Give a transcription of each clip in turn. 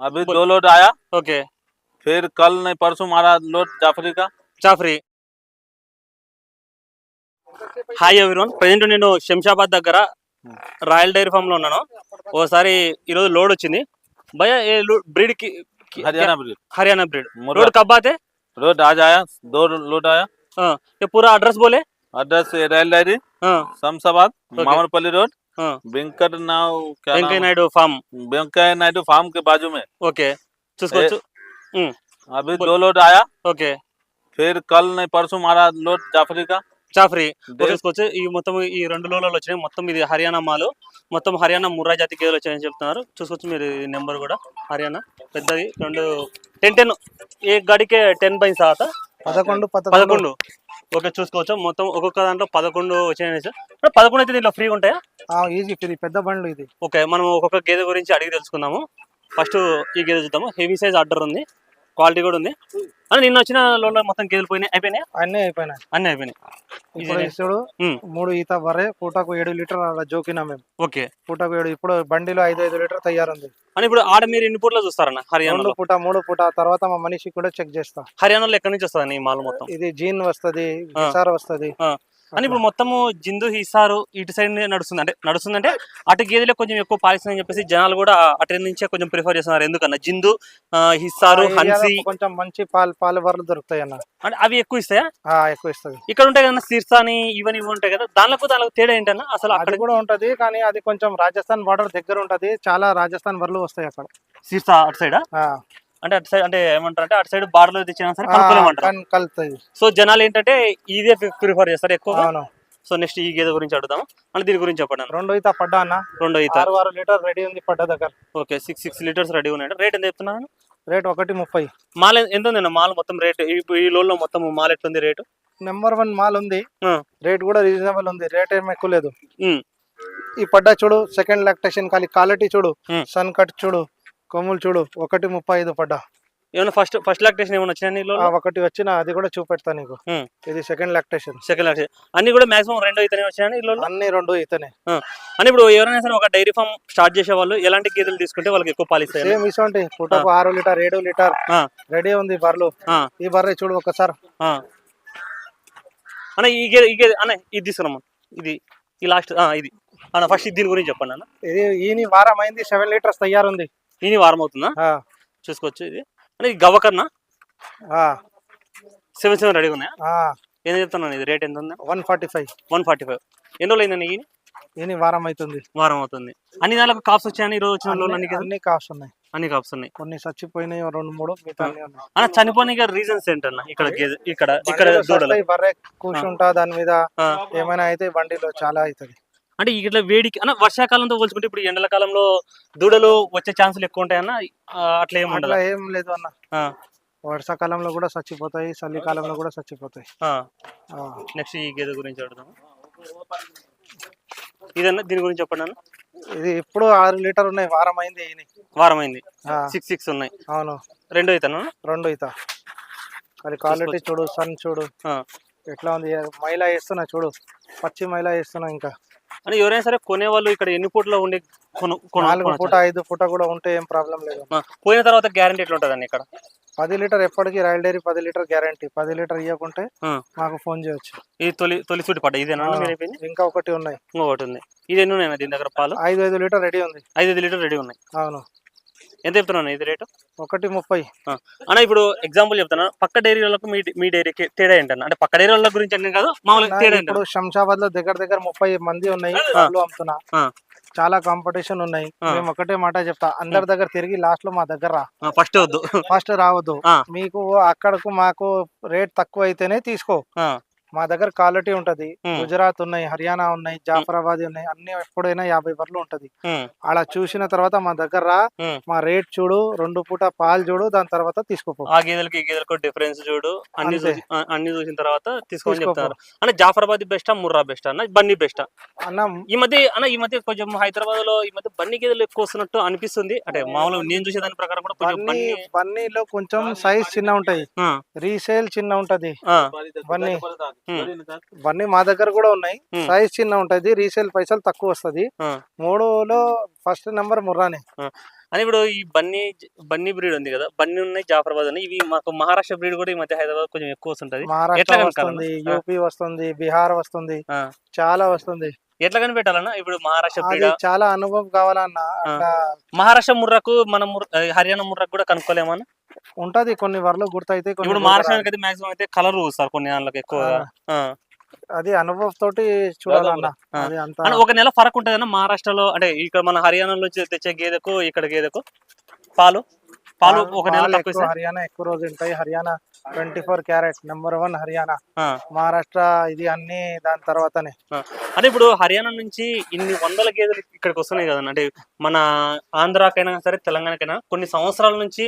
अभी बोल- दो लोड आया ఓకే फिर कल नहीं परसों मारा लोड जाफरी का జాఫ్రీ హాయ్ ఎవరివన్ ప్రజెంట్ నేను శంషాబాద్ దగ్గర రాయల్ డైరీ ఫామ్ లో ఉన్నాను ఓసారి ఈరోజు లోడ్ వచ్చింది భయ ఏ బ్రీడ్ కి కి- हरियाणा ब्रीड हरियाणा ब्रीड मुर्गा रोड कब आते रोड आज आया दो लोड आया हाँ ये पूरा एड्रेस बोले एड्रेस रेल डायरी हाँ शमशाबाद Okay. मामरपल्ली रोड हाँ वेंकट नाव क्या వెంకయ్య नाम నాయుడు ఫామ్ वेंकैया नायडू फार्म के बाजू में ఓకే చూసుకోవచ్చు ఉమ్, अभी बोल- दो लोड आया ఓకే फिर कल नहीं परसों मारा लोड जाफरी का జాఫ్రీ देव- చూసుకోవచ్చు ఈ మొత్తం ఈ రెండు లోలలో వచ్చినాయి మొత్తం ఇది హర్యానా మాలు మొత్తం హర్యానా ముర్రా జాతి గేదెలు వచ్చాయని చెప్తున్నారు చూసుకోవచ్చు మీరు ఈ నెంబర్ కూడా హర్యానా పెద్దది రెండు టెన్ టెన్ ఏ గడికే టెన్ బై సాత పదకొండు పదకొండు ఓకే చూసుకోవచ్చు. మొత్తం ఒక్కొక్క దాంట్లో పదకొండు వచ్చినాయి సార్. పదకొండు అయితే దీంట్లో ఫ్రీ ఉంటాయా? ఈజీ ఇది పెద్ద బండ్లు ఇది. ఓకే మనం ఒక్కొక్క గేదె గురించి అడిగి తెలుసుకుందాము. ఫస్ట్ ఈ గేదె చూద్దాము. హెవీ సైజ్ ఆర్డర్ ఉంది. క్వాలిటీ కూడా ఉంది. అని నిన్న వచ్చిన లోన్లో మొత్తం గేదెలు పోయినాయి అయిపోయినాయి? అన్నీ అయిపోయినాయి. అన్నీ అయిపోయినాయి. ఇప్పుడు మూడు ఈత బర్రె పూటకు ఏడు లీటర్ అలా జోకినా మేము. ఓకే. పూటకు ఏడు ఇప్పుడు బండిలో ఐదు ఐదు లీటర్ తయారుంది. అని ఇప్పుడు ఆడ మీరు ఎన్ని పూటలో చూస్తారన్న? రెండు హర్యానాలో పూట మూడు పూట తర్వాత మా మనిషి కూడా చెక్ చేస్తా. హర్యానాలో ఎక్కడి నుంచి వస్తుంది ఈ మాల్ మొత్తం? ఇది జీన్ వస్తది ఆ. విసార్ వస్తది. అని ఇప్పుడు మొత్తము జిందు హిసారు ఇటు సైడ్ నడుస్తుంది. అంటే నడుస్తుంది అంటే అటు గేదెలే కొంచెం ఎక్కువ పాలిస్తుందని చెప్పేసి జనాలు కూడా అటు నుంచే కొంచెం ప్రిఫర్ చేస్తున్నారు. ఎందుకన్నా? జిందు హిస్సారు హన్సీ కొంచెం మంచి పాలు పాలు బర్రెలు దొరుకుతాయి అన్న. అంటే అవి ఎక్కువ ఇస్తాయా? ఎక్కువ ఇస్తది ఇక్కడ ఉంటాయి కదా సిర్సా అని ఇవన్నీ ఇవి ఉంటాయి కదా. దానిలో దానికి తేడా ఏంటన్నా? అసలు అక్కడ కూడా ఉంటది కానీ అది కొంచెం రాజస్థాన్ బార్డర్ దగ్గర ఉంటది. చాలా రాజస్థాన్ బర్రెలు వస్తాయి అక్కడ. సిర్సా అటు సైడ్ ఆ, అంటే అటు సైడ్ అంటే ఏమంటారు అంటే అటు సైడ్ బార్డర్లో తెచ్చినా సరే కన్- కలుతాయి. సో జనాలు ఏంటంటే ఇదే ప్రిఫర్ చేస్తారు ఎక్కువగా? అవును. సో నెక్స్ట్ ఈ గేదె గురించి అడుగుదాం అంటే దీని గురించి చెప్పండి. రెండు ఈత పడ్డా అన్న? రెండో ఈత ఆరు ఆరు లీటర్ రెడీ ఉంది పడ్డ దగ్గర. Okay six six litres ready ఉన్నాయి రేట్ ఎంత చెప్తున్నాను రేట్ ఒకటి ముప్పై. మాల్ ఎంత ఉంది మాల్ మొత్తం రేట్. ఈ లోన్లో మొత్తం మాల్ ఎట్లుంది రేటు? నెంబర్ వన్ మాల్ ఉంది. రేట్ కూడా రీజనబుల్ ఉంది. రేట్ ఏం ఎక్కువ లేదు. ఈ పడ్డ చూడు సెకండ్ లాక్టేషన్ ఖాళీ క్వాలిటీ చూడు. సన్ కట్ చూడు కొమ్ములు చూడు ఒకటి ముప్పై ఐదు పడ్డ. ఏమైనా ఫస్ట్ ఫస్ట్ లాక్టేషన్ ఏమైనా లోన్లో ఒకటి వచ్చిన అది కూడా చూపెడతా నీకు. ఇది సెకండ్ లాక్టేషన్ సెకండ్ లాక్టేషన్ అన్ని కూడా మాక్సిమం రెండో ఈ లోన్లో అన్ని రెండు ఇతనే అని ఇప్పుడు ఎవరైనా సరే ఒక డైరీ ఫామ్ స్టార్ట్ చేసే వాళ్ళు ఎలాంటి గేదెలు తీసుకుంటే వాళ్ళకి ఎక్కువ పాలిస్తాయి సేమ్ ఇసోంటి పుట్టకు ఆరు లీటర్ ఏడు లీటర్. రెడీ ఉంది బర్రెలు. ఈ బర్రె చూడు ఒకసారి. అన్న ఈ గేదె ఈ గేదె అన్న ఇది తీసుకురమ్మా. ఇది ఈ లాస్ట్ ఇది. అన్న ఫస్ట్ దీని గురించి చెప్పండి అన్న. ఇది ఈని వారం అయింది సెవెన్ లీటర్స్ తయారుంది. ఇది వారం అవుతుందా? చూసుకోవచ్చు ఇది. అంటే ఇది గవ్వకన్నా ఆ, సెవెన్ సెవెన్ రెడీ ఉన్నాయా? ఆ, ఏం చెప్తున్నాను ఇది? రేట్ ఎంత ఉందా? One forty five. One forty five. ఎన్ని రోజులు అయిందండి ఈని వారం అవుతుంది. వారం అవుతుంది. అన్ని దానికి కాప్స్ వచ్చాయని ఈ రోజు వచ్చిన అన్ని కాస్ట్ ఉన్నాయి. అన్ని కాప్స్ ఉన్నాయి. కొన్ని చచ్చిపోయినాయి రెండు మూడు అన్ని చనిపోయిన రీజన్స్ ఏంటన్నా? ఇక్కడ ఇక్కడ ఇక్కడ దూడలు. కూర్చుంటా దాని మీద. ఏమైనా అయితే బండిలో చాలా అవుతుంది. అంటే ఇట్లా వేడికి అన్న వర్షాకాలంతో పోల్చుకుంటే ఇప్పుడు ఎండల కాలంలో దూడలు వచ్చే ఛాన్సులు ఎక్కువ ఉంటాయన్న అట్లా ఏమి ఉండదు? ఏం లేదు అన్న. వర్షాకాలంలో కూడా చచ్చిపోతాయి చలికాలంలో కూడా చచ్చిపోతాయి. ఆ. నెక్స్ట్ ఈ గేదె గురించి అడుగుదాం ఇదన్నా దీని గురించి చెప్పండి అన్న. ఇది ఇప్పుడు ఆరు లీటర్ ఉన్నాయి వారం అయింది ఈయన వారం అయింది. ఆ, సిక్స్ సిక్స్ ఉన్నాయి. అవును. రెండో అవుతాను రెండు ఇత అది క్వాలిటీ చూడు సన్ చూడు. ఎట్లా ఉంది మైలా వేస్తున్నా చూడు పచ్చి మైలా వేస్తున్నా ఇంకా. అని ఎవరైనా సరే కొనేవాళ్ళు ఇక్కడ ఎన్ని పూటలో ఉండి నాలుగు? పూట ఐదు పూట కూడా ఉంటే ఏం ప్రాబ్లం లేదు. పోయిన తర్వాత గ్యారంటీ ఎట్లా ఉంటుంది ఇక్కడ? పది లీటర్ ఎప్పటికీ రాయల్ డైరీ పది లీటర్ గ్యారంటీ. పది లీటర్ ఇవ్వకుంటే. మాకు ఫోన్ చేయొచ్చు. ఇది తొలి తొలి సూటి పడ్డ ఇదేనా ఇంకా ఒకటి ఉన్నాయి. ఇంకొకటి ఉంది. ఇది ఎన్ని ఉన్నాయి దీని దగ్గర పాలు? ఐదు ఐదు లీటర్ రెడీ ఉంది. ఐదు ఐదు లీటర్ రెడీ ఉన్నాయి. అవును. ఎంత చెప్తున్నాను ఇది రేటు? ఒకటి ముప్పై. అన్న ఇప్పుడు ఎగ్జాంపుల్ చెప్తాను పక్క డైరీ వాళ్ళకు మీ మీ డైరీకి తేడా ఏంటన్న? అంటే పక్క డైరీ వాళ్ళ గురించి అన్నీ కాదు మామూలుగా తేడా ఇప్పుడు శంషాబాద్లో దగ్గర దగ్గర ముప్పై మంది ఉన్నాయి అమ్ముతున్నా. చాలా కాంపిటీషన్ ఉన్నాయి. మేము ఒకటే మాట చెప్తా. అందరి దగ్గర తిరిగి లాస్ట్లో మా దగ్గర ఫస్ట్ వద్దు. ఫస్ట్ రావద్దు. మీకు అక్కడకు మాకు రేట్ తక్కువ అయితేనే తీసుకో మా దగ్గర క్వాలిటీ ఉంటది. గుజరాత్ ఉన్నాయి హర్యానా ఉన్నాయి జాఫరాబాద్ ఉన్నాయి అన్ని ఎప్పుడైనా యాభై బర్లు ఉంటది. అలా చూసిన తర్వాత మా దగ్గర రా. మా రేట్ చూడు రెండు పూట పాలు చూడు దాని తర్వాత తీసుకోపో. ఆ గేదెలకి డిఫరెన్స్ చూడు అన్ని అన్ని చూసిన తర్వాత. చెప్తారు. అంటే జాఫరాబాద్ బెస్టా ముర్రా బెస్టా అన్న బన్నీ బెస్టా? అన్న ఈ మధ్య అన్న ఈ మధ్య కొంచెం హైదరాబాద్లో ఈ మధ్య బన్నీ గేదెలు ఎక్కువ వస్తున్నట్టు అనిపిస్తుంది. అంటే మామూలుగా నేను చూసే దాని ప్రకారం కూడా కొంచెం బన్నీ బన్నీ బన్నీలో కొంచెం సైజ్ చిన్న ఉంటది ఆ, రీసేల్ చిన్న ఉంటది. బన్నీ. బన్నీ మా దగ్గర కూడా ఉన్నాయి. సైజ్ చిన్న ఉంటది రీసేల్ పైసలు తక్కువ వస్తది. మూడులో ఫస్ట్ నెంబర్ ముర్రానే. అని ఇప్పుడు ఈ బన్నీ బన్నీ బ్రీడ్ ఉంది కదా బన్నీ ఉన్నాయి జాఫరాబాద్ ఉన్నాయి. ఇవి మాకు మహారాష్ట్ర బ్రీడ్ కూడా ఈ మధ్య హైదరాబాద్ కొంచెం ఎక్కువ వస్తుంటది. మహారాష్ట్ర? వస్తుంది. యూపీ వస్తుంది బీహార్ వస్తుంది. చాలా వస్తుంది. ఎట్లా కనిపెట్టాలన్నా? ఇప్పుడు మహారాష్ట్ర బ్రీడ్? చాలా అనుభవం కావాలన్న మహారాష్ట్ర ముర్రకు మన హర్యానా ముర్రకు కూడా కనుక్కోలేమన్నా ఉంటది కొన్ని వరలు గుర్తయితే ఇప్పుడు. మహారాష్ట్రానికి అయితే మాక్సిమం అయితే కలర్ చూస్తారు కొన్ని ఆ. అది అనుభవం తోటి చూడాలన్న ఒక నెల ఫరక్ ఉంటుందన్న మహారాష్ట్రలో అంటే ఇక్కడ మన హర్యానాలో నుంచి తెచ్చే గేదెకు ఇక్కడ గేదెకు పాలు? పాలు ఒక నెల తక్కువ హర్యానా ఎక్కువ రోజు ఉంటాయి. Haryana twenty four carat number one Haryana. Maharashtra ఇది అన్ని దాని తర్వాతనే. అంటే ఇప్పుడు హర్యానా నుంచి ఇన్ని వందల గేదెలు ఇక్కడికి వస్తున్నాయి కదన్న అంటే మన ఆంధ్రాకైనా సరే తెలంగాణకైనా కొన్ని సంవత్సరాల నుంచి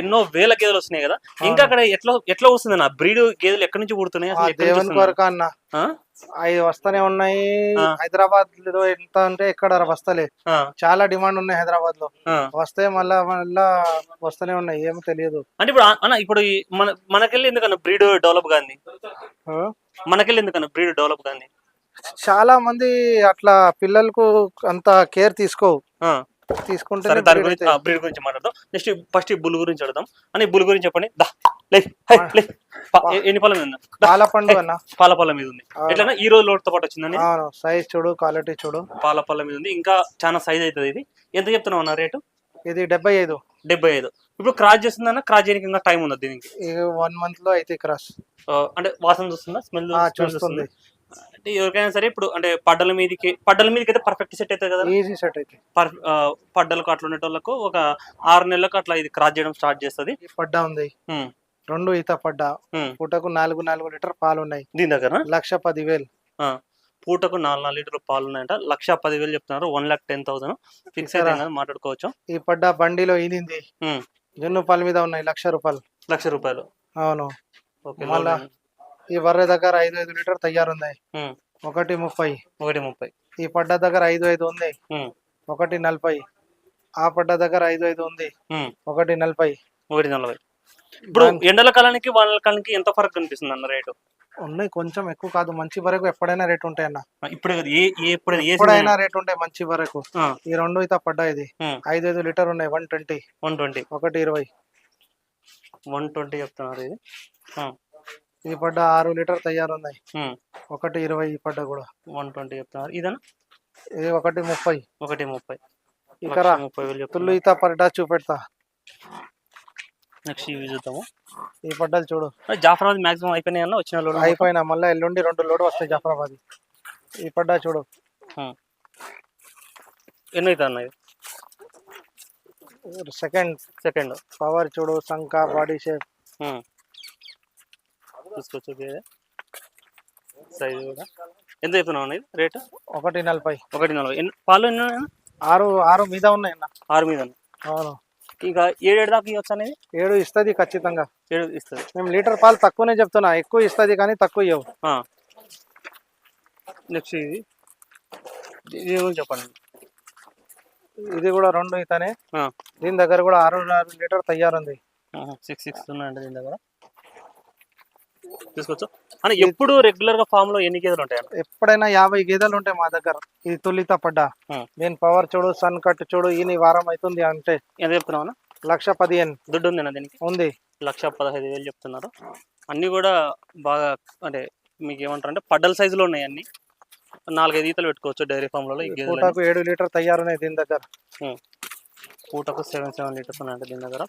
ఎన్నో వేల గేదెలు వస్తున్నాయి కదా. ఇంకా అక్కడ ఎట్లా ఎట్లా వస్తుంది నా బ్రీడ్ గేదెలు ఎక్కడి నుంచి పుడుతున్నాయి? దేవుని? కొరక అన్న. అవి వస్తూనే ఉన్నాయి. హైదరాబాద్లో ఎంత అంటే ఎక్కడ వస్తలే. చాలా డిమాండ్ ఉన్నాయి హైదరాబాద్లో. వస్తే మళ్ళా మళ్ళా వస్తూనే ఉన్నాయి. ఏమో తెలియదు. అంటే ఇప్పుడు అన్న ఇప్పుడు మన మనకెళ్ళి ఎందుకన్నా బ్రీడ్ డెవలప్ కానీ? మనకెళ్ళి ఎందుకన్నా బ్రీడ్ డెవలప్ కానీ చాలా మంది అట్లా పిల్లలకు అంత కేర్ తీసుకో ఆ. తీసుకుంటే దాని గురించి బ్రీడ్ గురించి మాట్లాడదాం. నెక్స్ట్ ఫస్ట్ ఈ బుల్ గురించి అడుగుదాం. అని బుల్ గురించి చెప్పండి. దా లే. ఎన్ని పళ్ళ మీద పాల పండు అన్న. పాల పళ్ళ మీద ఉంది. ఎట్లా ఈ రోజు లోడ్తో పాటు వచ్చిందని? సైజ్ చూడు క్వాలిటీ చూడు. పాల పళ్ళ మీద ఉంది. ఇంకా చాలా సైజ్ అవుతుంది ఇది. ఎంత చెప్తున్నావు అన్న రేటు? ఇది డెబ్బై ఐదు. డెబ్బై ఐదు. ఇప్పుడు క్రాస్ చేస్తుందన్న క్రాస్ చేయడానికి ఇంకా టైం ఉంది దీనికి. వన్ మంత్లో అయితే క్రాస్ అంటే వాసన చూస్తుందా? స్మెల్ చూస్తుంది? అంటే ఎవరికైనా సరే ఇప్పుడు అంటే పడ్డల మీదకి పడ్డల మీదకి అయితే పర్ఫెక్ట్ సెట్ అవుతుంది కదా? ఈజీ సెట్ అయితే. పడ్డలకు అట్లా ఉండేటోళ్ళకు ఒక ఆరు నెలలకు అట్లా ఇది క్రాస్ చేయడం స్టార్ట్ చేస్తుంది. పడ్డా ఉంది. రెండు ఈత పడ్డా. పూటకు నాలుగు నాలుగు లీటర్ పాలు ఉన్నాయి దీని దగ్గర లక్ష పదివేలు. పూటకు నాలుగు నాలుగు లీటర్ల పాలు ఉన్నాయంట లక్ష పదివేలు చెప్తున్నారు. One lakh ten thousand. Fix అయితే మాట్లాడుకోవచ్చు? ఈ పడ్డా బండిలో ఈనింది. జున్ను పాల మీద ఉన్నాయి లక్ష రూపాయలు. లక్ష రూపాయలు. అవును. ఓకే మళ్ళా? ఈ బర్రె దగ్గర ఐదు ఐదు లీటర్ తయారుంది ఉమ్. ఒకటి ముప్పై. ఒకటి ముప్పై. ఈ పడ్డ దగ్గర ఐదు ఐదు ఉంది. ఒకటి నలభై. ఆ పడ్డ దగ్గర ఐదు ఐదు ఉంది. ఒకటి నలభై. ఒకటి నలభై. ఇప్పుడు ఎండల కాలానికి వానల కాలానికి ఎంత ఫరక్ కనిపిస్తుంది అన్న రేటు? ఉన్నాయి కొంచెం ఎక్కువ కాదు. మంచి వరకు ఎప్పుడైనా రేట్ ఉంటాయి అన్న ఇప్పుడు ఏ ఏ ఎప్పుడైనా ఏ ఎప్పుడైనా రేట్ ఉంటాయి మంచి వరకు. ఈ రెండు అయితే పడ్డా ఇది. ఐదు ఐదు లీటర్ ఉన్నాయి వన్ ట్వంటీ. One twenty. ఒకటి ఇరవై. వన్ ట్వంటీ చెప్తున్నారు ఇది. ఈ పడ్డ ఆరు లీటర్ తయారున్నాయి. ఉమ్. ఒకటి ఇరవై ఈ పడ్డ కూడా. వన్ ట్వంటీ చెప్తున్నారు. ఇదనా? ఇది ఒకటి ముప్పై. ఒకటి ముప్పై. ఇక్కడ ముప్పై వేలు తుల్లు ఈత పడ్డా చూపెడతా. నెక్స్ట్ ఇవి చూద్దాము. ఈ పడ్డలు చూడు. జాఫరాబాద్ మాక్సిమం అయిపోయినాయి అన్న వచ్చిన లోడ్ అయిపోయినా మళ్ళీ ఎల్లుండి రెండు లోడ్ వస్తాయి జాఫరాబాద్ ఈ పడ్డా చూడు. ఎన్ని అవుతాయి అన్న సెకండ్ సెకండ్ పవర్ చూడు సంక బాడీ షేప్. చూసుకోవచ్చు సైజ్ కూడా. ఎంత చెప్తున్నావు అన్న ఇది? రేటు ఒకటి నలభై. ఒకటి నలభై. పాలు ఎన్ని? ఆరు ఆరు మీద ఉన్నాయి అన్న. ఆరు మీద ఉన్నాయి. అవును. ఇక ఏడేడు దాకా ఇవ్వచ్చు అనేది? ఏడు ఇస్తుంది ఖచ్చితంగా. ఏడు ఇస్తుంది. మేము లీటర్ పాలు తక్కువనే చెప్తున్నా. ఎక్కువ ఇస్తుంది కానీ తక్కువ ఇవ్వవు. నెక్స్ట్ ఇది. గురించి చెప్పండి. ఇది కూడా రెండు ఇతనే. దీని దగ్గర కూడా ఆరు ఆరు లీటర్ తయారుంది. సిక్స్ సిక్స్ ఉన్నాయండి దీని దగ్గర. తీసుకోవచ్చు అని ఎప్పుడు రెగ్యులర్గా ఫామ్లో ఎన్ని గేదెలు ఉంటాయి? ఎప్పుడైనా యాభై గేదెలు ఉంటాయి మా దగ్గర. ఇది తొలిత పడ్డా. దీని పవర్ చూడు సన్ కట్ చూడు ఈ వారం అవుతుంది అంటే. ఎంత చెప్తున్నావు? లక్ష పదిహేను. దుడ్డు ఉంది దీనికి? ఉంది. లక్ష పదహైదు వేలు చెప్తున్నారు. అన్ని కూడా బాగా అంటే మీకు ఏమంటారు అంటే పడ్డల సైజులో ఉన్నాయి అన్ని. నాలుగైదు ఈతలు పెట్టుకోవచ్చు డైరీ ఈ గేదెలు పూటకు ఏడు లీటర్ తయారున్నాయి దీని దగ్గర. పూటకు సెవెన్ సెవెన్ లీటర్స్ ఉన్నాయంట దీని దగ్గర.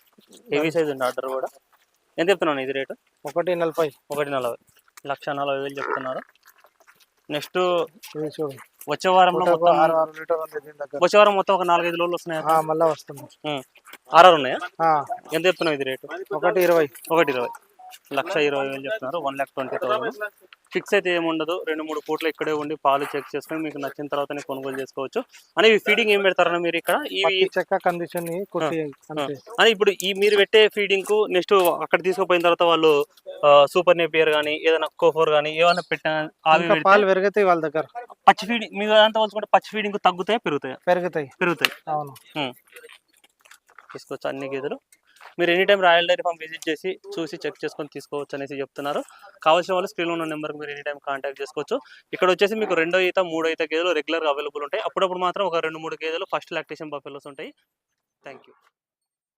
హెవీ సైజ్ ఉంది ఆర్డర్ కూడా. ఎంత చెప్తున్నాను ఇది రేటు? ఒకటి నలభై. ఒకటి నలభై. లక్ష నలభై వేలు చెప్తున్నారు. నెక్స్ట్ చూడు. వచ్చే వారంలో మొత్తం వచ్చే వారం మొత్తం ఒక నాలుగైదు రోజులు వస్తున్నాయి? మళ్ళా వస్తుంది. ఆర్ఆర్ ఉన్నాయా? ఎంత చెప్తున్నావు ఇది రేటు? ఒకటి ఇరవై. ఒకటి ఇరవై. లక్ష ఇరవై వేలు చెప్తున్నారు. One lakh twenty thousand fix అయితే ఏముండదు. రెండు మూడు పూట్లు ఇక్కడే ఉండి పాలు చెక్ చేసుకొని మీకు నచ్చిన తర్వాతనే కొనుగోలు చేసుకోవచ్చు. అని ఫీడింగ్ ఏం పెడతారన్న మీరు ఇక్కడ? చెక్క కండిషన్ అని ఇప్పుడు ఈ మీరు పెట్టే ఫీడింగ్కు నెక్స్ట్ అక్కడ తీసుకుపోయిన తర్వాత వాళ్ళు సూపర్ నేపియర్ కానీ ఏదైనా కోఫోర్ కానీ ఏమైనా పెట్టిన పాలు పెరుగుతాయి వాళ్ళ దగ్గర. పచ్చి ఫీడింగ్ మీరు అంతా పోల్చుకుంటే పచ్చి ఫీడింగ్ తగ్గుతాయా పెరుగుతాయా? పెరుగుతాయి. పెరుగుతాయి. అవును. తీసుకోవచ్చు అన్ని గేదెలు? మీరు any time royal dairy farm visit చేసి చూసి చెక్ చేసుకొని తీసుకోవచ్చు అనేసి చెప్తున్నారు. కావాల్సిన వాళ్ళు స్క్రీన్లో ఉన్న నెంబర్కి మీరు ఎనీ టైం కాంటాక్ట్ చేసుకోవచ్చు. ఇక్కడ వచ్చేసి మీకు రెండో ఈత మూడో ఈత గేదెలు రెగ్యులర్గా అవైలబుల్ ఉంటాయి. అప్పుడప్పుడు మాత్రం ఒక రెండు మూడు గేదెలు ఫస్ట్ లాక్టేషన్ బఫెలోస్ ఉంటాయి. Thank you